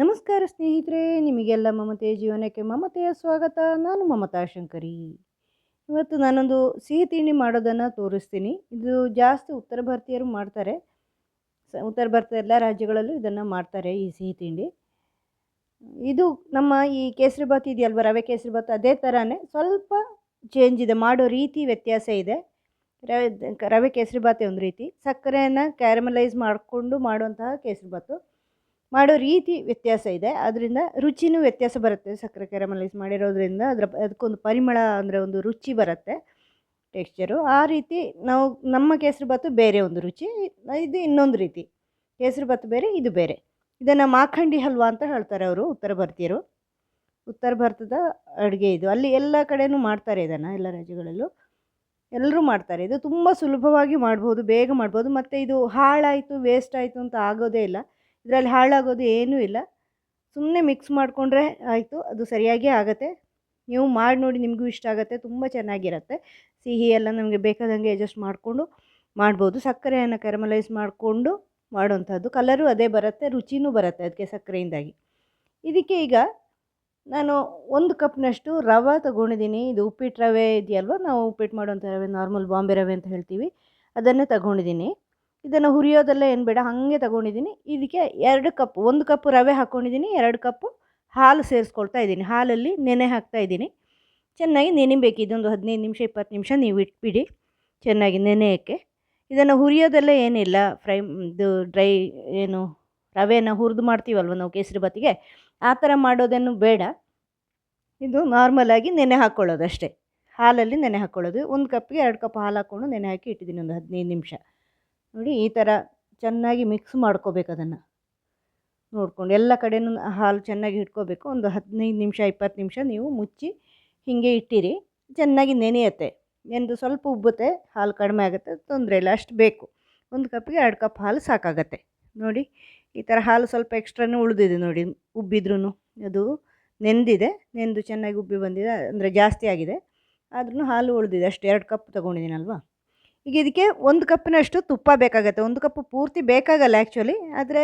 ನಮಸ್ಕಾರ ಸ್ನೇಹಿತರೆ, ನಿಮಗೆಲ್ಲ ಮಮತೆಯ ಜೀವನಕ್ಕೆ ಮಮತೆಯ ಸ್ವಾಗತ. ನಾನು ಮಮತಾ ಶಂಕರಿ. ಇವತ್ತು ನಾನೊಂದು ಸಿಹಿ ತಿಂಡಿ ಮಾಡೋದನ್ನು ತೋರಿಸ್ತೀನಿ. ಇದು ಜಾಸ್ತಿ ಉತ್ತರ ಭಾರತೀಯರು ಮಾಡ್ತಾರೆ. ಉತ್ತರ ಭಾರತದ ಎಲ್ಲ ರಾಜ್ಯಗಳಲ್ಲೂ ಇದನ್ನು ಮಾಡ್ತಾರೆ ಈ ಸಿಹಿ ತಿಂಡಿ. ಇದು ನಮ್ಮ ಈ ಕೇಸರಿ ಕೇಸರಿಬಾತ್ ಇದೆಯಲ್ವ, ರವೆ ಕೇಸರಿ ಭಾತ್? ಅದೇ ಥರನೇ ಸ್ವಲ್ಪ ಚೇಂಜ್ ಇದೆ, ಮಾಡೋ ರೀತಿ ವ್ಯತ್ಯಾಸ ಇದೆ. ರವೆ ರವೆ ಕೇಸರಿಬಾತೆ ಒಂದು ರೀತಿ. ಸಕ್ಕರೆಯನ್ನು ಕ್ಯಾರಮಲೈಸ್ ಮಾಡಿಕೊಂಡು ಮಾಡುವಂತಹ ಕೇಸರಿ ಕೇಸರಿಬಾತು ಮಾಡೋ ರೀತಿ ವ್ಯತ್ಯಾಸ ಇದೆ. ಅದರಿಂದ ರುಚಿನೂ ವ್ಯತ್ಯಾಸ ಬರುತ್ತೆ. ಸಕ್ಕರೆ ಕ್ಯಾರಮಲೈಸ್ ಮಾಡಿರೋದ್ರಿಂದ ಅದರ ಅದಕ್ಕೊಂದು ಪರಿಮಳ ಅಂದರೆ ಒಂದು ರುಚಿ ಬರುತ್ತೆ ಟೆಕ್ಸ್ಚರು. ಆ ರೀತಿ ನಾವು ನಮ್ಮ ಕೇಸರಿ ಭಾತು ಬೇರೆ ಒಂದು ರುಚಿ. ಇದು ಇನ್ನೊಂದು ರೀತಿ. ಕೇಸರಿ ಭಾತು ಬೇರೆ, ಇದು ಬೇರೆ. ಇದನ್ನು ಮಾಖಂಡಿ ಹಲ್ವಾ ಅಂತ ಹೇಳ್ತಾರೆ ಅವರು, ಉತ್ತರ ಭಾರತೀಯರು. ಉತ್ತರ ಭಾರತದ ಅಡುಗೆ ಇದು. ಅಲ್ಲಿ ಎಲ್ಲ ಕಡೆಯೂ ಮಾಡ್ತಾರೆ ಇದನ್ನು, ಎಲ್ಲ ರಾಜ್ಯಗಳಲ್ಲೂ. ಎಲ್ಲರೂ ಮಾಡ್ತಾರೆ. ಇದು ತುಂಬ ಸುಲಭವಾಗಿ ಮಾಡ್ಬೋದು, ಬೇಗ ಮಾಡ್ಬೋದು. ಮತ್ತು ಇದು ಹಾಳಾಯಿತು ವೇಸ್ಟ್ ಆಯಿತು ಅಂತ ಆಗೋದೇ ಇಲ್ಲ. ಇದರಲ್ಲಿ ಹಾಳಾಗೋದು ಏನೂ ಇಲ್ಲ. ಸುಮ್ಮನೆ ಮಿಕ್ಸ್ ಮಾಡಿಕೊಂಡ್ರೆ ಆಯಿತು, ಅದು ಸರಿಯಾಗೇ ಆಗುತ್ತೆ. ನೀವು ಮಾಡಿ ನೋಡಿ ನಿಮಗೂ ಇಷ್ಟ ಆಗುತ್ತೆ, ತುಂಬ ಚೆನ್ನಾಗಿರುತ್ತೆ. ಸಿಹಿ ಎಲ್ಲ ನಮಗೆ ಬೇಕಾದಂಗೆ ಅಡ್ಜಸ್ಟ್ ಮಾಡಿಕೊಂಡು ಮಾಡ್ಬೋದು. ಸಕ್ಕರೆಯನ್ನು ಕ್ಯಾರಮಲೈಸ್ ಮಾಡಿಕೊಂಡು ಮಾಡುವಂಥದ್ದು. ಕಲರು ಅದೇ ಬರುತ್ತೆ, ರುಚಿನೂ ಬರುತ್ತೆ ಅದಕ್ಕೆ ಸಕ್ಕರೆಯಿಂದಾಗಿ. ಇದಕ್ಕೆ ಈಗ ನಾನು ಒಂದು ಕಪ್ನಷ್ಟು ರವೆ ತೊಗೊಂಡಿದ್ದೀನಿ. ಇದು ಉಪ್ಪಿಟ್ಟು ರವೆ ಇದೆಯಲ್ವ? ನಾವು ಉಪ್ಪಿಟ್ಟು ಮಾಡುವಂಥ ರವೆ ನಾರ್ಮಲ್ ಬಾಂಬೆ ರವೆ ಅಂತ ಹೇಳ್ತೀವಿ. ಅದನ್ನೇ ತಗೊಂಡಿದ್ದೀನಿ. ಇದನ್ನು ಹುರಿಯೋದೆಲ್ಲ ಏನು ಬೇಡ, ಹಾಗೆ ತಗೊಂಡಿದ್ದೀನಿ ಇದಕ್ಕೆ ಎರಡು ಕಪ್, ಒಂದು ಕಪ್ ರವೆ ಹಾಕ್ಕೊಂಡಿದ್ದೀನಿ ಎರಡು ಕಪ್ಪು ಹಾಲು ಸೇರಿಸ್ಕೊಳ್ತಾ ಇದ್ದೀನಿ ಹಾಲಲ್ಲಿ ನೆನೆ ಹಾಕ್ತಾ ಇದ್ದೀನಿ ಚೆನ್ನಾಗಿ ನೆನಿಬೇಕು, ಇದೊಂದು ಹದಿನೈದು ನಿಮಿಷ, ಇಪ್ಪತ್ತು ನಿಮಿಷ ನೀವು ಇಟ್ಬಿಡಿ. ಚೆನ್ನಾಗಿ ನೆನೆಯೋಕ್ಕೆ. ಇದನ್ನು ಹುರಿಯೋದೆಲ್ಲ ಏನಿಲ್ಲ, ಫ್ರೈ, ಇದು ಡ್ರೈ, ಏನು, ರವೆನ ಹುರಿದು ಮಾಡ್ತೀವಲ್ವ ನಾವು ಕೇಸರಿ ಬಾತಿಗೆ, ಆ ಥರ ಮಾಡೋದೇನು ಬೇಡ. ಇದು ನಾರ್ಮಲಾಗಿ ನೆನೆ ಹಾಕ್ಕೊಳ್ಳೋದು ಅಷ್ಟೇ. ಹಾಲಲ್ಲಿ ನೆನೆ ಹಾಕ್ಕೊಳ್ಳೋದು ಒಂದು ಕಪ್ಗೆ ಎರಡು ಕಪ್ ಹಾಲು ಹಾಕ್ಕೊಂಡು ನೆನೆ ಹಾಕಿ ಇಟ್ಟಿದ್ದೀನಿ ಒಂದು ಹದಿನೈದು ನಿಮಿಷ. ನೋಡಿ ಈ ಥರ ಚೆನ್ನಾಗಿ ಮಿಕ್ಸ್ ಮಾಡ್ಕೋಬೇಕು ಅದನ್ನು. ನೋಡ್ಕೊಂಡು ಎಲ್ಲ ಕಡೆನೂ ಹಾಲು ಚೆನ್ನಾಗಿ ಇಟ್ಕೋಬೇಕು. ಒಂದು ಹದಿನೈದು ನಿಮಿಷ, ಇಪ್ಪತ್ತು ನಿಮಿಷ ನೀವು ಮುಚ್ಚಿ ಹೀಗೆ ಇಟ್ಟಿರಿ. ಚೆನ್ನಾಗಿ ನೆನೆಯುತ್ತೆ. ನೆನೆದು ಸ್ವಲ್ಪ ಉಬ್ಬುತ್ತೆ, ಹಾಲು ಕಡಿಮೆ ಆಗುತ್ತೆ, ತೊಂದರೆ ಇಲ್ಲ, ಅಷ್ಟು ಬೇಕು. ಒಂದು ಕಪ್ಗೆ ಎರಡು ಕಪ್ ಹಾಲು ಸಾಕಾಗತ್ತೆ. ನೋಡಿ, ಈ ಥರ ಹಾಲು ಸ್ವಲ್ಪ ಎಕ್ಸ್ಟ್ರಾನೇ ಉಳಿದಿದೆ ನೋಡಿ ಉಬ್ಬಿದ್ರೂ ಅದು ನೆಂದಿದೆ, ನೆಂದು ಚೆನ್ನಾಗಿ ಉಬ್ಬಿ ಬಂದಿದೆ, ಅಂದರೆ ಜಾಸ್ತಿ ಆಗಿದೆ. ಆದ್ರೂ ಹಾಲು ಉಳಿದಿದೆ, ಅಷ್ಟು. ಎರಡು ಕಪ್ ತೊಗೊಂಡಿದ್ದೀನಲ್ವ? ಈಗ ಇದಕ್ಕೆ ಒಂದು ಕಪ್ಪಿನಷ್ಟು ತುಪ್ಪ ಬೇಕಾಗತ್ತೆ. ಒಂದು ಕಪ್ ಪೂರ್ತಿ ಬೇಕಾಗಲ್ಲ ಆ್ಯಕ್ಚುಲಿ ಆದರೆ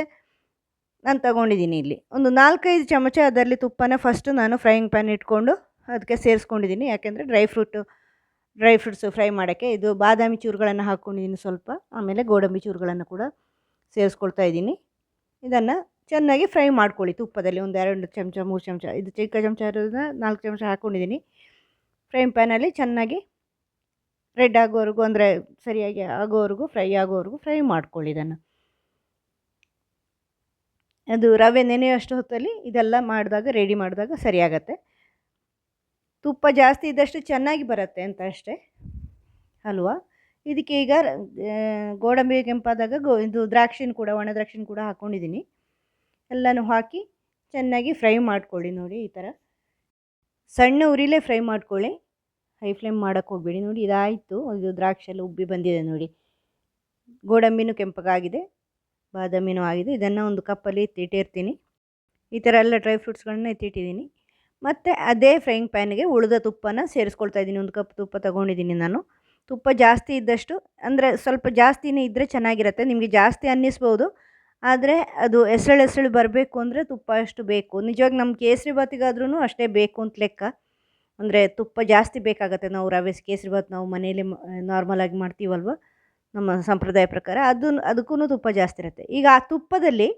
ನಾನು ತಗೊಂಡಿದ್ದೀನಿ ಇಲ್ಲಿ. ಒಂದು ನಾಲ್ಕೈದು ಚಮಚ ಅದರಲ್ಲಿ ತುಪ್ಪನ ಫಸ್ಟು ನಾನು ಫ್ರೈಯಿಂಗ್ ಪ್ಯಾನ್ ಇಟ್ಕೊಂಡು ಅದಕ್ಕೆ ಸೇರಿಸ್ಕೊಂಡಿದ್ದೀನಿ. ಯಾಕೆಂದರೆ dry fruit dry fruits fry ಮಾಡೋಕ್ಕೆ ಇದು ಬಾದಾಮಿ ಚೂರುಗಳನ್ನು ಹಾಕ್ಕೊಂಡಿದ್ದೀನಿ ಸ್ವಲ್ಪ. ಆಮೇಲೆ ಗೋಡಂಬಿ ಚೂರುಗಳನ್ನು ಕೂಡ ಸೇರಿಸ್ಕೊಳ್ತಾ ಇದ್ದೀನಿ. ಇದನ್ನು ಚೆನ್ನಾಗಿ ಫ್ರೈ ಮಾಡ್ಕೊಳ್ಳಿ ತುಪ್ಪದಲ್ಲಿ. ಒಂದು ಎರಡು ಚಮಚ, ಮೂರು ಚಮಚ. ಇದು ಚಿಕ್ಕ ಚಮಚ ಇರೋದನ್ನ ನಾಲ್ಕು ಚಮಚ ಹಾಕ್ಕೊಂಡಿದ್ದೀನಿ. ಫ್ರೈಂಗ್ ಪ್ಯಾನಲ್ಲಿ ಚೆನ್ನಾಗಿ ರೆಡ್ ಆಗೋವರೆಗೂ ಅಂದರೆ ಸರಿಯಾಗಿ ಆಗೋವರೆಗೂ ಫ್ರೈ ಆಗೋವರೆಗೂ ಫ್ರೈ ಮಾಡ್ಕೊಳ್ಳಿ ಇದನ್ನು. ಅದು ರವೆ ನೆನೆಯೋಷ್ಟು ಹೊತ್ತಲ್ಲಿ ಇದೆಲ್ಲ ಮಾಡಿದಾಗ, ರೆಡಿ ಮಾಡಿದಾಗ ಸರಿಯಾಗತ್ತೆ. ತುಪ್ಪ ಜಾಸ್ತಿ ಇದ್ದಷ್ಟು ಚೆನ್ನಾಗಿ ಬರುತ್ತೆ ಅಂತ ಅಷ್ಟೇ. ಹಲ್ವ ಇದಕ್ಕೆ ಈಗ ಗೋಡಂಬಿ ಕೆಂಪಾದಾಗ ಗೋ, ಇದು ದ್ರಾಕ್ಷಿನ ಕೂಡ, ಒಣ ದ್ರಾಕ್ಷಿನ ಕೂಡ ಹಾಕ್ಕೊಂಡಿದ್ದೀನಿ ಎಲ್ಲನೂ ಹಾಕಿ ಚೆನ್ನಾಗಿ ಫ್ರೈ ಮಾಡ್ಕೊಳ್ಳಿ ನೋಡಿ ಈ ಥರ. ಸಣ್ಣ ಉರಿಲೇ ಫ್ರೈ ಮಾಡ್ಕೊಳ್ಳಿ. ಹೈ ಫ್ಲೇಮ್ ಮಾಡೋಕ್ಕೆ ಹೋಗಬೇಡಿ. ನೋಡಿ ಇದಾಯಿತು. ಇದು ದ್ರಾಕ್ಷಿ ಎಲ್ಲ ಉಬ್ಬಿ ಬಂದಿದೆ ನೋಡಿ. ಗೋಡಂಬಿನೂ ಕೆಂಪಗಾಗಿದೆ. ಬಾದಾಮಿನೂ ಆಗಿದೆ. ಇದನ್ನು ಒಂದು ಕಪ್ಪಲ್ಲಿ ಎತ್ತಿಟ್ಟಿರ್ತೀನಿ ಈ ಥರ ಎಲ್ಲ ಡ್ರೈ ಫ್ರೂಟ್ಸ್ಗಳನ್ನ ಎತ್ತಿಟ್ಟಿದ್ದೀನಿ ಮತ್ತು ಅದೇ ಫ್ರೈಯಿಂಗ್ ಪ್ಯಾನ್ಗೆ ಉಳಿದ ತುಪ್ಪನ ಸೇರಿಸ್ಕೊಳ್ತಾ ಇದ್ದೀನಿ. ಒಂದು ಕಪ್ ತುಪ್ಪ ತೊಗೊಂಡಿದ್ದೀನಿ ನಾನು. ತುಪ್ಪ ಜಾಸ್ತಿ ಇದ್ದಷ್ಟು, ಅಂದರೆ ಸ್ವಲ್ಪ ಜಾಸ್ತಿನೇ ಇದ್ದರೆ ಚೆನ್ನಾಗಿರುತ್ತೆ. ನಿಮಗೆ ಜಾಸ್ತಿ ಅನ್ನಿಸ್ಬೋದು. ಆದರೆ ಅದು ಎಸಳು ಎಸಳು ಬರಬೇಕು ಅಂದರೆ ತುಪ್ಪ ಅಷ್ಟು ಬೇಕು. ನಿಜವಾಗಿ ನಮ್ಮ ಕೇಸರಿ ಬಾತಿಗಾದ್ರೂ ಅಷ್ಟೇ ಬೇಕು ಅಂತ ಲೆಕ್ಕ. ಅಂದರೆ ತುಪ್ಪ ಜಾಸ್ತಿ ಬೇಕಾಗತ್ತೆ ನಾವು ರವೆ ಕೇಸರಿ ಭಾತ್ ನಾವು ಮನೇಲಿ ನಾರ್ಮಲಾಗಿ ಮಾಡ್ತೀವಲ್ವ? ನಮ್ಮ ಸಂಪ್ರದಾಯ ಪ್ರಕಾರ ಅದು ಅದಕ್ಕೂ ತುಪ್ಪ ಜಾಸ್ತಿ ಇರುತ್ತೆ. ಈಗ ಆ ತುಪ್ಪದಲ್ಲಿ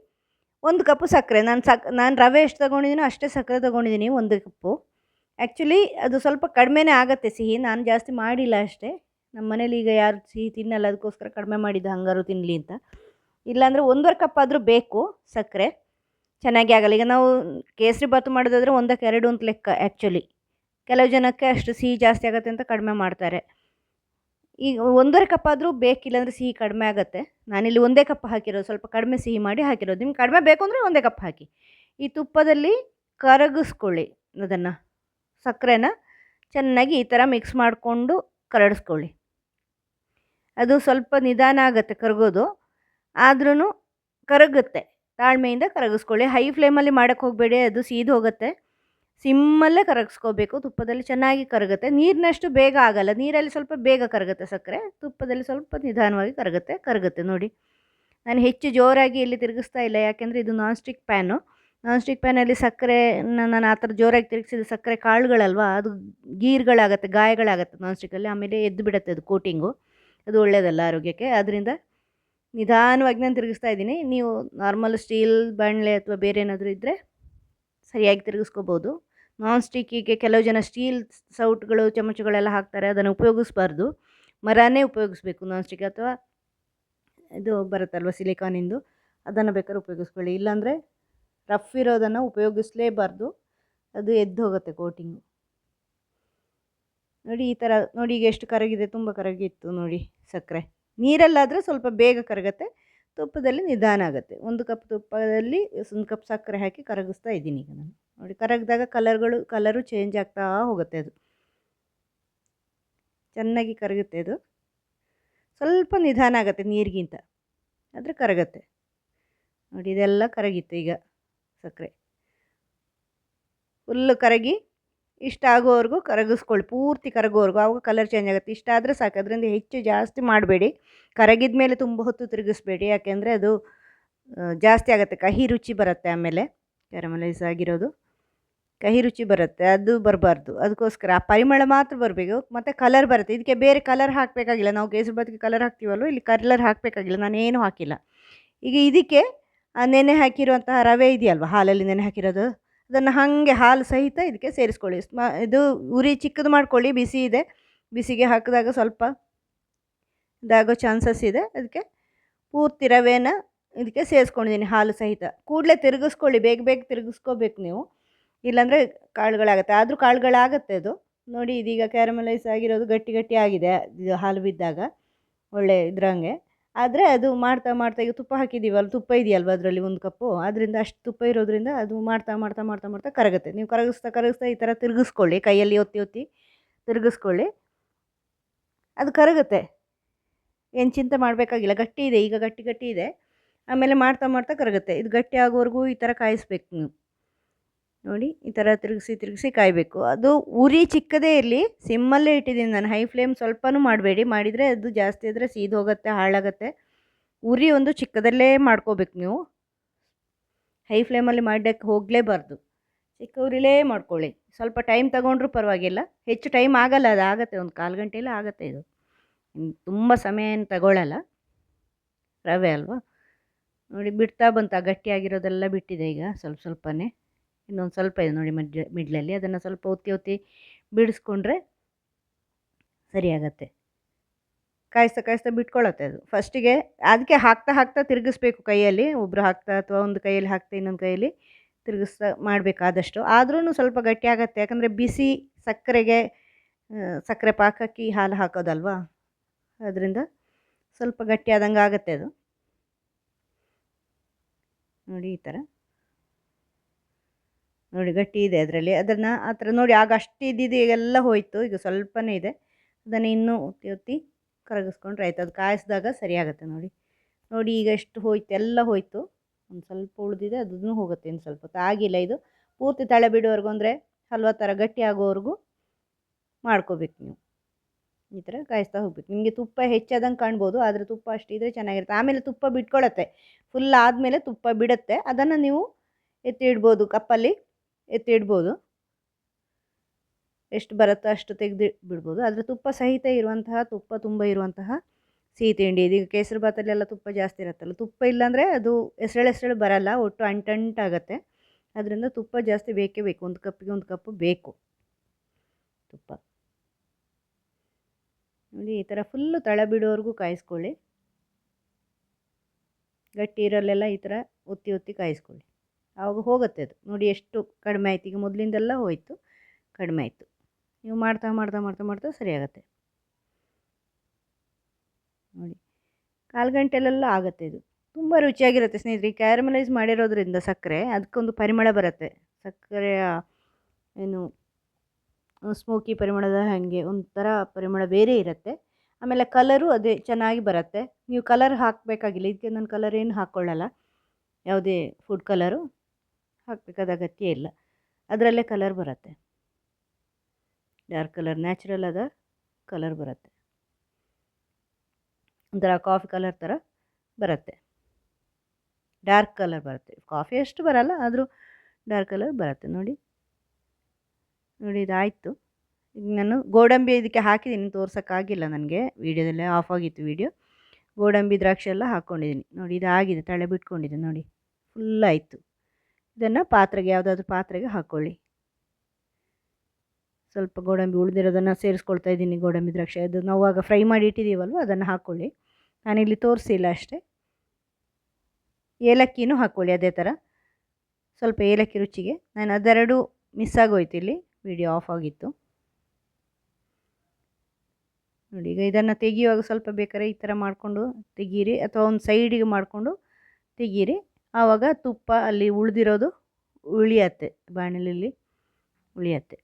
ಒಂದು ಕಪ್ಪು ಸಕ್ಕರೆ, ನಾನು ಸಕ್, ನಾನು ರವೆ ಎಷ್ಟು ತೊಗೊಂಡಿದ್ದೀನೋ ಅಷ್ಟೇ ಸಕ್ಕರೆ ತೊಗೊಂಡಿದ್ದೀನಿ ಒಂದು ಕಪ್ಪು. ಆ್ಯಕ್ಚುಲಿ ಅದು ಸ್ವಲ್ಪ ಕಡಿಮೆನೇ ಆಗುತ್ತೆ ಸಿಹಿ, ನಾನು ಜಾಸ್ತಿ ಮಾಡಿಲ್ಲ ಅಷ್ಟೇ. ನಮ್ಮ ಮನೇಲಿ ಈಗ ಯಾರು ಸಿಹಿ ತಿನ್ನಲ್ಲ, ಅದಕ್ಕೋಸ್ಕರ ಕಡಿಮೆ ಮಾಡಿದ್ದು ಹಂಗಾರು ತಿನ್ನಲಿ ಅಂತ. ಇಲ್ಲಾಂದರೆ ಒಂದೂವರೆ ಕಪ್ ಆದರೂ ಬೇಕು ಸಕ್ಕರೆ. ಚೆನ್ನಾಗಿ ಆಗಲ್ಲ. ಈಗ ನಾವು ಕೇಸರಿ ಬಾತು ಮಾಡೋದಾದರೆ ಒಂದಕ್ಕೆ ಎರಡು ಅಂತ ಲೆಕ್ಕ ಆ್ಯಕ್ಚುಲಿ ಕೆಲವು ಜನಕ್ಕೆ ಅಷ್ಟು ಸಿಹಿ ಜಾಸ್ತಿ ಆಗುತ್ತೆ ಅಂತ ಕಡಿಮೆ ಮಾಡ್ತಾರೆ. ಈಗ ಒಂದೂವರೆ ಕಪ್ ಆದರೂ ಬೇಕಿಲ್ಲ ಅಂದರೆ ಸಿಹಿ ಕಡಿಮೆ ಆಗುತ್ತೆ. ನಾನಿಲ್ಲಿ ಒಂದೇ ಕಪ್ ಹಾಕಿರೋದು, ಸ್ವಲ್ಪ ಕಡಿಮೆ ಸಿಹಿ ಮಾಡಿ ಹಾಕಿರೋದು. ನಿಮ್ಗೆ ಕಡಿಮೆ ಬೇಕು ಅಂದರೆ ಒಂದೇ ಕಪ್ ಹಾಕಿ. ಈ ತುಪ್ಪದಲ್ಲಿ ಕರಗಿಸ್ಕೊಳ್ಳಿ ಅದನ್ನು, ಸಕ್ಕರೆನ. ಚೆನ್ನಾಗಿ ಈ ಥರ ಮಿಕ್ಸ್ ಮಾಡಿಕೊಂಡು ಕರಡಿಸ್ಕೊಳ್ಳಿ ಅದು ಸ್ವಲ್ಪ ನಿಧಾನ ಆಗುತ್ತೆ ಕರಗೋದು. ಆದ್ರೂ ಕರಗುತ್ತೆ. ತಾಳ್ಮೆಯಿಂದ ಕರಗಿಸ್ಕೊಳ್ಳಿ. ಹೈ ಫ್ಲೇಮಲ್ಲಿ ಮಾಡೋಕ್ಕೆ ಹೋಗಬೇಡಿ, ಅದು ಸೀದು ಹೋಗುತ್ತೆ ಸಿಮ್ಮಲ್ಲೇ ಕರಗಿಸ್ಕೋಬೇಕು, ತುಪ್ಪದಲ್ಲಿ ಚೆನ್ನಾಗಿ ಕರಗುತ್ತೆ. ನೀರಿನಷ್ಟು ಬೇಗ ಆಗಲ್ಲ, ನೀರಲ್ಲಿ ಸ್ವಲ್ಪ ಬೇಗ ಕರಗುತ್ತೆ ಸಕ್ಕರೆ, ತುಪ್ಪದಲ್ಲಿ ಸ್ವಲ್ಪ ನಿಧಾನವಾಗಿ ಕರಗುತ್ತೆ ಕರಗುತ್ತೆ ನೋಡಿ. ನಾನು ಹೆಚ್ಚು ಜೋರಾಗಿ ಇಲ್ಲಿ ತಿರುಗಿಸ್ತಾ ಇಲ್ಲ, ಯಾಕೆಂದರೆ ಇದು non stick pan non stick ಪ್ಯಾನಲ್ಲಿ ಸಕ್ಕರೆ ನಾನು ಆ ಥರ ಜೋರಾಗಿ ತಿರುಗಿಸಿದ ಸಕ್ಕರೆ ಕಾಳುಗಳಲ್ವಾ, ಅದು ಗೀರ್ಗಳಾಗುತ್ತೆ, ಗಾಯಗಳಾಗತ್ತೆ ನಾನ್ ಸ್ಟಿಕ್ಕಲ್ಲಿ ಆಮೇಲೆ ಎದ್ದು ಬಿಡುತ್ತೆ ಅದು ಕೋಟಿಂಗು ಅದು ಒಳ್ಳೆಯದಲ್ಲ ಆರೋಗ್ಯಕ್ಕೆ. ಅದರಿಂದ ನಿಧಾನವಾಗಿ ನಾನು ತಿರುಗಿಸ್ತಾ ಇದ್ದೀನಿ. ನೀವು ನಾರ್ಮಲ್ ಸ್ಟೀಲ್ ಬಾಣಲೆ ಅಥವಾ ಬೇರೆ ಏನಾದರೂ ಇದ್ದರೆ ಸರಿಯಾಗಿ ತಿರುಗಿಸ್ಕೋಬೋದು. ನಾನ್ ಸ್ಟಿಕ್ಕಿಗೆ ಕೆಲವು ಜನ ಸ್ಟೀಲ್ ಸೌಟ್ಗಳು ಚಮಚಗಳೆಲ್ಲ ಹಾಕ್ತಾರೆ, ಅದನ್ನು ಉಪಯೋಗಿಸ್ಬಾರ್ದು. ಮರನೇ ಉಪಯೋಗಿಸ್ಬೇಕು ನಾನ್ ಸ್ಟಿಕ್ ಅಥವಾ ಇದು ಬರುತ್ತಲ್ವ ಸಿಲಿಕಾನಿಂದು ಅದನ್ನು ಬೇಕಾದ್ರೆ ಉಪಯೋಗಿಸ್ಕೊಳ್ಳಿ. ಇಲ್ಲಾಂದರೆ ರಫ್ ಇರೋದನ್ನು ಉಪಯೋಗಿಸಲೇಬಾರ್ದು. ಅದು ಎದ್ದು ಹೋಗುತ್ತೆ ಕೋಟಿಂಗು ನೋಡಿ ಈ ಥರ, ನೋಡಿ ಈಗ ಎಷ್ಟು ಕರಗಿದೆ, ತುಂಬ ಕರಗಿತ್ತು ನೋಡಿ ಸಕ್ಕರೆ. ನೀರಲ್ಲಾದರೆ ಸ್ವಲ್ಪ ಬೇಗ ಕರಗತ್ತೆ, ತುಪ್ಪದಲ್ಲಿ ನಿಧಾನ ಆಗುತ್ತೆ. ಒಂದು ಕಪ್ ತುಪ್ಪದಲ್ಲಿ, ಒಂದು ಕಪ್ ಸಕ್ಕರೆ ಹಾಕಿ ಕರಗಿಸ್ತಾ ಇದ್ದೀನಿ ಈಗ ನಾನು. ನೋಡಿ, ಕರಗಿದಾಗ ಕಲರ್ಗಳು, ಕಲರು ಚೇಂಜ್ ಆಗ್ತಾ ಹೋಗುತ್ತೆ ಅದು. ಚೆನ್ನಾಗಿ ಕರಗುತ್ತೆ ಅದು. ಸ್ವಲ್ಪ ನಿಧಾನ ಆಗುತ್ತೆ ನೀರಿಗಿಂತ, ಆದರೆ ಕರಗತ್ತೆ. ನೋಡಿ, ಇದೆಲ್ಲ ಕರಗಿತ್ತು ಈಗ ಸಕ್ಕರೆ. ಫುಲ್ಲು ಕರಗಿ, ಇಷ್ಟ ಆಗೋವರೆಗೂ ಕರಗಿಸ್ಕೊಳ್ಳಿ ಪೂರ್ತಿ ಕರಗೋವರೆಗೂ ಆವಾಗ ಕಲರ್ ಚೇಂಜ್ ಆಗುತ್ತೆ. ಇಷ್ಟ ಆದರೆ ಸಾಕು, ಅದರಿಂದ ಹೆಚ್ಚು ಜಾಸ್ತಿ ಮಾಡಬೇಡಿ. ಕರಗಿದ ಮೇಲೆ ತುಂಬ ಹೊತ್ತು ತಿರುಗಿಸ್ಬೇಡಿ, ಯಾಕೆಂದರೆ ಅದು ಜಾಸ್ತಿ ಆಗುತ್ತೆ, ಕಹಿ ರುಚಿ ಬರುತ್ತೆ ಆಮೇಲೆ ಕ್ಯಾರಮಲೈಸ್ ಆಗಿರೋದು. ಕಹಿ ರುಚಿ ಬರುತ್ತೆ, ಅದು ಬರಬಾರ್ದು. ಅದಕ್ಕೋಸ್ಕರ ಆ ಪರಿಮಳ ಮಾತ್ರ ಬರಬೇಕು. ಮತ್ತು ಕಲರ್ ಬರುತ್ತೆ. ಇದಕ್ಕೆ ಬೇರೆ ಕಲರ್ ಹಾಕಬೇಕಾಗಿಲ್ಲ. ನಾವು ಕೇಸರಿ ಬಾತಿಗೆ ಕಲರ್ ಹಾಕ್ತೀವಲ್ವ? ಇಲ್ಲಿ ಕಲರ್ ಹಾಕಬೇಕಾಗಿಲ್ಲ. ನಾನೇನು ಹಾಕಿಲ್ಲ. ಈಗ ಇದಕ್ಕೆ ನೆನೆ ಹಾಕಿರುವಂತಹ ರವೆ ಇದೆಯಲ್ವ? ಹಾಲಲ್ಲಿ ನೆನೆ ಹಾಕಿರೋದು. ಅದನ್ನು ಹಾಗೆ ಹಾಲು ಸಹಿತ ಇದಕ್ಕೆ ಸೇರಿಸ್ಕೊಳ್ಳಿ. ಇದು ಉರಿ ಚಿಕ್ಕದು ಮಾಡ್ಕೊಳ್ಳಿ. ಬಿಸಿ ಇದೆ. ಬಿಸಿಗೆ ಹಾಕಿದಾಗ ಸ್ವಲ್ಪ ಇದಾಗೋ ಚಾನ್ಸಸ್ ಇದೆ. ಅದಕ್ಕೆ ಪೂರ್ತಿ ರವೆನ ಇದಕ್ಕೆ ಸೇರಿಸ್ಕೊಂಡಿದ್ದೀನಿ ಹಾಲು ಸಹಿತ. ಕೂಡಲೇ ತಿರುಗಿಸ್ಕೊಳ್ಳಿ. ಬೇಗ ಬೇಗ ತಿರುಗಿಸ್ಕೋಬೇಕು ನೀವು. ಇಲ್ಲಾಂದರೆ ಕಾಳುಗಳಾಗುತ್ತೆ. ಆದರೂ ಕಾಳುಗಳಾಗತ್ತೆ ಅದು. ನೋಡಿ ಇದೀಗ ಕ್ಯಾರಮಲೈಸ್ ಆಗಿರೋದು ಗಟ್ಟಿ ಗಟ್ಟಿ ಆಗಿದೆ. ಇದು ಹಾಲು ಬಿದ್ದಾಗ ಒಳ್ಳೆ ಇದ್ರಂಗೆ. ಆದರೆ ಅದು ಮಾಡ್ತಾ ಮಾಡ್ತಾ ಈಗ ತುಪ್ಪ ಹಾಕಿದ್ದೀವಲ್ಲ ತುಪ್ಪ ಇದೆಯಲ್ವ ಅದರಲ್ಲಿ ಒಂದು ಕಪ್ಪು? ಅದರಿಂದ ಅಷ್ಟು ತುಪ್ಪ ಇರೋದ್ರಿಂದ ಅದು ಮಾಡ್ತಾ ಮಾಡ್ತಾ ಮಾಡ್ತಾ ಮಾಡ್ತಾ ಕರಗುತ್ತೆ. ನೀವು ಕರಗಿಸ್ತಾ ಕರಗಿಸ್ತಾ ಈ ಥರ ತಿರುಗಿಸ್ಕೊಳ್ಳಿ. ಕೈಯಲ್ಲಿ ಒತ್ತಿ ಒತ್ತಿ ತಿರುಗಿಸ್ಕೊಳ್ಳಿ. ಅದು ಕರಗುತ್ತೆ. ಏನು ಚಿಂತೆ ಮಾಡಬೇಕಾಗಿಲ್ಲ. ಗಟ್ಟಿ ಇದೆ. ಈಗ ಗಟ್ಟಿ ಗಟ್ಟಿ ಇದೆ. ಆಮೇಲೆ ಮಾಡ್ತಾ ಮಾಡ್ತಾ ಕರಗುತ್ತೆ. ಇದು ಗಟ್ಟಿ ಆಗೋವರೆಗೂ ಈ ಥರ ಕಾಯಿಸ್ಬೇಕು ನೀವು. ನೋಡಿ, ಈ ಥರ ತಿರುಗಿಸಿ ತಿರುಗಿಸಿ ಕಾಯಬೇಕು. ಅದು ಉರಿ ಚಿಕ್ಕದೇ ಇರಲಿ, ಸಿಮ್ಮಲ್ಲೇ ಇಟ್ಟಿದ್ದೀನಿ ನಾನು. ಹೈ ಫ್ಲೇಮ್ ಸ್ವಲ್ಪನೂ ಮಾಡಬೇಡಿ. ಮಾಡಿದರೆ ಅದು ಜಾಸ್ತಿ ಆದರೆ ಸೀದು ಹೋಗುತ್ತೆ, ಹಾಳಾಗುತ್ತೆ. ಉರಿ ಒಂದು ಚಿಕ್ಕದಲ್ಲೇ ಮಾಡ್ಕೋಬೇಕು ನೀವು. ಹೈ ಫ್ಲೇಮಲ್ಲಿ ಮಾಡಕ್ಕೆ ಹೋಗಲೇಬಾರ್ದು. ಚಿಕ್ಕ ಉರಿಲೇ ಮಾಡ್ಕೊಳ್ಳಿ. ಸ್ವಲ್ಪ ಟೈಮ್ ತಗೊಂಡ್ರೂ ಪರವಾಗಿಲ್ಲ. ಹೆಚ್ಚು ಟೈಮ್ ಆಗಲ್ಲ, ಅದು ಆಗುತ್ತೆ. ಒಂದು ಕಾಲು ಗಂಟೆಯಲ್ಲೇ ಆಗುತ್ತೆ ಇದು. ತುಂಬ ಸಮಯ ಏನು ತಗೊಳ್ಳಲ್ಲ ರವೆ ಅಲ್ವಾ? ನೋಡಿ, ಬಿಡ್ತಾ ಬಂತ. ಗಟ್ಟಿಯಾಗಿರೋದೆಲ್ಲ ಬಿಟ್ಟಿದೆ ಈಗ ಸ್ವಲ್ಪ ಸ್ವಲ್ಪನೇ. ಇನ್ನೊಂದು ಸ್ವಲ್ಪ ಇದೆ ನೋಡಿ ಮಧ್ಯ ಮಿಡ್ಲಲ್ಲಿ ಅದನ್ನು ಸ್ವಲ್ಪ ಒತ್ತಿ ಒತ್ತಿ ಬಿಡಿಸ್ಕೊಂಡ್ರೆ ಸರಿಯಾಗತ್ತೆ. ಕಾಯಿಸ್ತಾ ಕಾಯಿಸ್ತಾ ಬಿಟ್ಕೊಳತ್ತೆ ಅದು. ಫಸ್ಟಿಗೆ ಅದಕ್ಕೆ ಹಾಕ್ತಾ ಹಾಕ್ತಾ ತಿರುಗಿಸ್ಬೇಕು ಕೈಯಲ್ಲಿ. ಒಬ್ಬರು ಹಾಕ್ತಾ ಅಥವಾ ಒಂದು ಕೈಯಲ್ಲಿ ಹಾಕ್ತಾ ಇನ್ನೊಂದು ಕೈಯಲ್ಲಿ ತಿರುಗಿಸ್ತಾ ಮಾಡಬೇಕಾದಷ್ಟು ಆದ್ರೂ ಸ್ವಲ್ಪ ಗಟ್ಟಿ ಆಗುತ್ತೆ ಯಾಕಂದರೆ ಬಿಸಿ ಸಕ್ಕರೆಗೆ ಸಕ್ಕರೆ ಪಾಕಕ್ಕೆ ಹಾಲು ಹಾಕೋದಲ್ವಾ? ಅದರಿಂದ ಸ್ವಲ್ಪ ಗಟ್ಟಿ ಆದಂಗೆ ಆಗುತ್ತೆ ಅದು. ನೋಡಿ ಈ ಥರ. ನೋಡಿ ಗಟ್ಟಿ ಇದೆ ಅದರಲ್ಲಿ. ಅದನ್ನು ಆ ಥರ ನೋಡಿ ಆಗ ಅಷ್ಟು ಇದ್ದಿದ್ದು ಈಗೆಲ್ಲ ಹೋಯಿತು. ಈಗ ಸ್ವಲ್ಪನೇ ಇದೆ. ಅದನ್ನು ಇನ್ನೂ ಒತ್ತಿ ಒತ್ತಿ ಕರಗಿಸ್ಕೊಂಡ್ರೆ ರೈತ ಅದು ಕಾಯಿಸಿದಾಗ ಸರಿಯಾಗುತ್ತೆ ನೋಡಿ. ನೋಡಿ ಈಗ ಎಷ್ಟು ಹೋಯ್ತು. ಎಲ್ಲ ಹೋಯಿತು. ಒಂದು ಸ್ವಲ್ಪ ಉಳಿದಿದೆ. ಅದನ್ನು ಹೋಗುತ್ತೆ ಇನ್ನು ಸ್ವಲ್ಪ ಹೊತ್ತು. ಆಗಿಲ್ಲ ಇದು. ಪೂರ್ತಿ ತಳೆ ಬಿಡೋವರೆಗೂ ಅಂದರೆ ಹಲ್ವ ಥರ ಗಟ್ಟಿ ಆಗೋವರೆಗೂ ಮಾಡ್ಕೋಬೇಕು ನೀವು. ಈ ಥರ ಕಾಯಿಸ್ತಾ ಹೋಗ್ಬೇಕು. ನಿಮಗೆ ತುಪ್ಪ ಹೆಚ್ಚಾದಂಗೆ ಕಾಣ್ಬೋದು. ಆದರೆ ತುಪ್ಪ ಅಷ್ಟಿದ್ರೆ ಚೆನ್ನಾಗಿರುತ್ತೆ. ಆಮೇಲೆ ತುಪ್ಪ ಬಿಟ್ಕೊಳತ್ತೆ. ಫುಲ್ ಆದಮೇಲೆ ತುಪ್ಪ ಬಿಡುತ್ತೆ. ಅದನ್ನು ನೀವು ಎತ್ತಿ ಇಡ್ಬೋದು ಕಪ್ಪಲ್ಲಿ. ಎತ್ತಿ ಇಡ್ಬೋದು. ಎಷ್ಟು ಬರುತ್ತೋ ಅಷ್ಟು ತೆಗೆದು ಬಿಡ್ಬೋದು. ಆದರೆ ತುಪ್ಪ ಸಹಿತ ಇರುವಂತಹ, ತುಪ್ಪ ತುಂಬ ಇರುವಂತಹ ಸಿಹಿ ತಿಂಡಿ ಇದೀಗ ಕೇಸರಿ ಭಾತಲ್ಲೆಲ್ಲ ತುಪ್ಪ ಜಾಸ್ತಿ ಇರುತ್ತಲ್ಲ. ತುಪ್ಪ ಇಲ್ಲಾಂದರೆ ಅದು ಎಸಳು ಎಸಳು ಬರಲ್ಲ, ಒಟ್ಟು ಅಂಟಂಟಾಗತ್ತೆ ಅದರಿಂದ ತುಪ್ಪ ಜಾಸ್ತಿ ಬೇಕೇ ಬೇಕು. ಒಂದು ಕಪ್ಪಿಗೆ ಒಂದು ಕಪ್ಪು ಬೇಕು. ತುಪ್ಪ. ನೋಡಿ, ಈ ಥರ ಫುಲ್ಲು ತಳ ಬಿಡೋವರೆಗೂ ಕಾಯಿಸ್ಕೊಳ್ಳಿ. ಗಟ್ಟಿ ಇರೋಲ್ಲೆಲ್ಲ ಈ ಥರ ಒತ್ತಿ ಒತ್ತಿ ಕಾಯಿಸ್ಕೊಳ್ಳಿ. ಆವಾಗ ಹೋಗುತ್ತೆ ಅದು. ನೋಡಿ ಎಷ್ಟು ಕಡಿಮೆ ಆಯ್ತು. ಈಗ ಮೊದಲಿಂದೆಲ್ಲ ಹೋಯಿತು. ಕಡಿಮೆ ಆಯಿತು. ನೀವು ಮಾಡ್ತಾ ಮಾಡ್ತಾ ಮಾಡ್ತಾ ಮಾಡ್ತಾ ಸರಿಯಾಗತ್ತೆ ನೋಡಿ. ಕಾಲು ಗಂಟೆಲೆಲ್ಲ ಆಗುತ್ತೆ ಇದು. ತುಂಬ ರುಚಿಯಾಗಿರುತ್ತೆ ಸ್ನೇಹಿತರೆ. ಕ್ಯಾರಮಲೈಸ್ ಮಾಡಿರೋದ್ರಿಂದ ಸಕ್ಕರೆ ಅದಕ್ಕೊಂದು ಪರಿಮಳ ಬರುತ್ತೆ. ಸಕ್ಕರೆಯ ಏನು, ಸ್ಮೋಕಿ ಪರಿಮಳದ ಹಾಗೆ ಒಂಥರ ಪರಿಮಳ ಬೇರೆ ಇರುತ್ತೆ. ಆಮೇಲೆ ಕಲರು ಅದೇ ಚೆನ್ನಾಗಿ ಬರುತ್ತೆ. ನೀವು ಕಲರ್ ಹಾಕಬೇಕಾಗಿಲ್ಲ. ಇದಕ್ಕೆ ನಾನು ಕಲರ್ ಏನು ಹಾಕ್ಕೊಳ್ಳಲ್ಲ ಯಾವುದೇ ಫುಡ್ ಕಲರು. ಹಾಕಬೇಕಾದ ಅಗತ್ಯ ಇಲ್ಲ. ಅದರಲ್ಲೇ ಕಲರ್ ಬರುತ್ತೆ. ಡಾರ್ಕ್ ಕಲರ್ ನ್ಯಾಚುರಲ್ ಆದ ಕಲರ್ ಬರುತ್ತೆ. ಒಂಥರ ಕಾಫಿ ಕಲರ್ ಥರ ಬರುತ್ತೆ. ಡಾರ್ಕ್ ಕಲರ್ ಬರುತ್ತೆ. ಕಾಫಿ ಅಷ್ಟು ಬರಲ್ಲ, ಆದರೂ ಡಾರ್ಕ್ ಕಲರ್ ಬರುತ್ತೆ. ನೋಡಿ. ನೋಡಿ, ಇದಾಯಿತು. ಈಗ ನಾನು ಗೋಡಂಬಿ ಇದಕ್ಕೆ ಹಾಕಿದ್ದೀನಿ. ತೋರ್ಸೋಕ್ಕಾಗಿಲ್ಲ ನನಗೆ. ವೀಡಿಯೋದಲ್ಲೇ ಆಫ್ ಆಗಿತ್ತು ವೀಡಿಯೋ. ಗೋಡಂಬಿ ದ್ರಾಕ್ಷಿ ಎಲ್ಲ ಹಾಕ್ಕೊಂಡಿದ್ದೀನಿ. ನೋಡಿ, ಇದಾಗಿದೆ. ತಳೆ ಬಿಟ್ಕೊಂಡಿದೆ. ನೋಡಿ. ಫುಲ್ ಆಯಿತು. ಇದನ್ನು ಪಾತ್ರೆಗೆ, ಯಾವುದಾದ್ರೂ ಪಾತ್ರೆಗೆ ಹಾಕ್ಕೊಳ್ಳಿ ಸ್ವಲ್ಪ ಗೋಡಂಬಿ ಉಳಿದಿರೋದನ್ನು ಸೇರಿಸ್ಕೊಳ್ತಾ ಇದ್ದೀನಿ ಗೋಡಂಬಿ ದ್ರಾಕ್ಷಿ. ಅದು ನಾವು ಆಗ ಫ್ರೈ ಮಾಡಿ ಇಟ್ಟಿದ್ದೀವಲ್ವ ಅದನ್ನು ಹಾಕ್ಕೊಳ್ಳಿ ನಾನಿಲ್ಲಿ ತೋರಿಸಿಲ್ಲ ಅಷ್ಟೇ. ಏಲಕ್ಕಿನೂ ಹಾಕ್ಕೊಳ್ಳಿ ಅದೇ ಥರ ಸ್ವಲ್ಪ ಏಲಕ್ಕಿ ರುಚಿಗೆ. ನಾನು ಅದೆರಡು ಮಿಸ್ ಆಗೋಯ್ತು ಇಲ್ಲಿ. ವಿಡಿಯೋ ಆಫ್ ಆಗಿತ್ತು. ನೋಡಿ, ಈಗ ಇದನ್ನು ತೆಗಿಯುವಾಗ ಸ್ವಲ್ಪ ಬೇಕಾದ್ರೆ ಈ ಥರ ಮಾಡಿಕೊಂಡು ತೆಗೀರಿ. ಅಥವಾ ಒಂದು ಸೈಡಿಗೆ ಮಾಡಿಕೊಂಡು ತೆಗೀರಿ. ಆವಾಗ ತುಪ್ಪ ಅಲ್ಲಿ ಉಳಿದಿರೋದು ಉಳಿಯತ್ತೆ ಬಾಣಲೆಯಲ್ಲಿ ಉಳಿಯತ್ತೆ.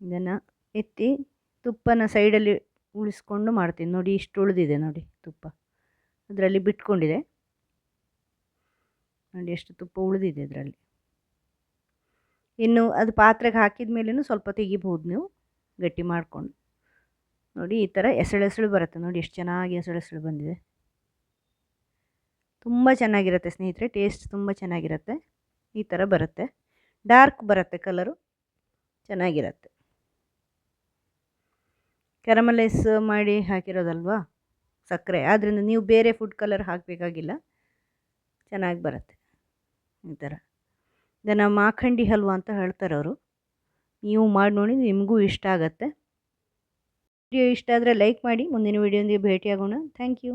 ಇದನ್ನು ಎತ್ತಿ ತುಪ್ಪನ ಸೈಡಲ್ಲಿ ಉಳಿಸ್ಕೊಂಡು ಮಾಡ್ತೀನಿ. ನೋಡಿ ಇಷ್ಟು ಉಳಿದಿದೆ ನೋಡಿ ತುಪ್ಪ. ಅದರಲ್ಲಿ ಬಿಟ್ಕೊಂಡಿದೆ. ನೋಡಿ ಎಷ್ಟು ತುಪ್ಪ ಉಳಿದಿದೆ ಅದರಲ್ಲಿ. ಇನ್ನು ಅದು ಪಾತ್ರೆಗೆ ಹಾಕಿದ ಮೇಲೂ ಸ್ವಲ್ಪ ತೆಗಿಬೋದು ನೀವು, ಗಟ್ಟಿ ಮಾಡಿಕೊಂಡು. ನೋಡಿ ಈ ಥರ ಎಸಳೆಸಳು ಎಸಳು ಬರುತ್ತೆ. ನೋಡಿ ಎಷ್ಟು ಚೆನ್ನಾಗಿ ಎಸಳೆಸಳು ಎಸಳು ಬಂದಿದೆ. ತುಂಬ ಚೆನ್ನಾಗಿರುತ್ತೆ ಸ್ನೇಹಿತರೆ ಟೇಸ್ಟ್ ತುಂಬ ಚೆನ್ನಾಗಿರುತ್ತೆ. ಈ ಥರ ಬರುತ್ತೆ. ಡಾರ್ಕ್ ಬರುತ್ತೆ ಕಲರು ಚೆನ್ನಾಗಿರುತ್ತೆ. ಕ್ಯಾರಮಲೈಸ್ ಮಾಡಿ ಹಾಕಿರೋದಲ್ವಾ? ಸಕ್ಕರೆ. ಆದ್ದರಿಂದ ನೀವು ಬೇರೆ ಫುಡ್ ಕಲರ್ ಹಾಕಬೇಕಾಗಿಲ್ಲ. ಚೆನ್ನಾಗಿ ಬರುತ್ತೆ. ಈ ಥರ ಇದನ್ನು ಮಾಖಂಡಿ ಹಲ್ವ ಅಂತ ಹೇಳ್ತಾರೆ ಅವರು. ನೀವು ಮಾಡಿ ನೋಡಿ, ನಿಮಗೂ ಇಷ್ಟ ಆಗುತ್ತೆ. ವಿಡಿಯೋ ಇಷ್ಟ ಆದರೆ ಲೈಕ್ ಮಾಡಿ. ಮುಂದಿನ ವಿಡಿಯೋಂದಿಗೆ ಭೇಟಿಯಾಗೋಣ. Thank you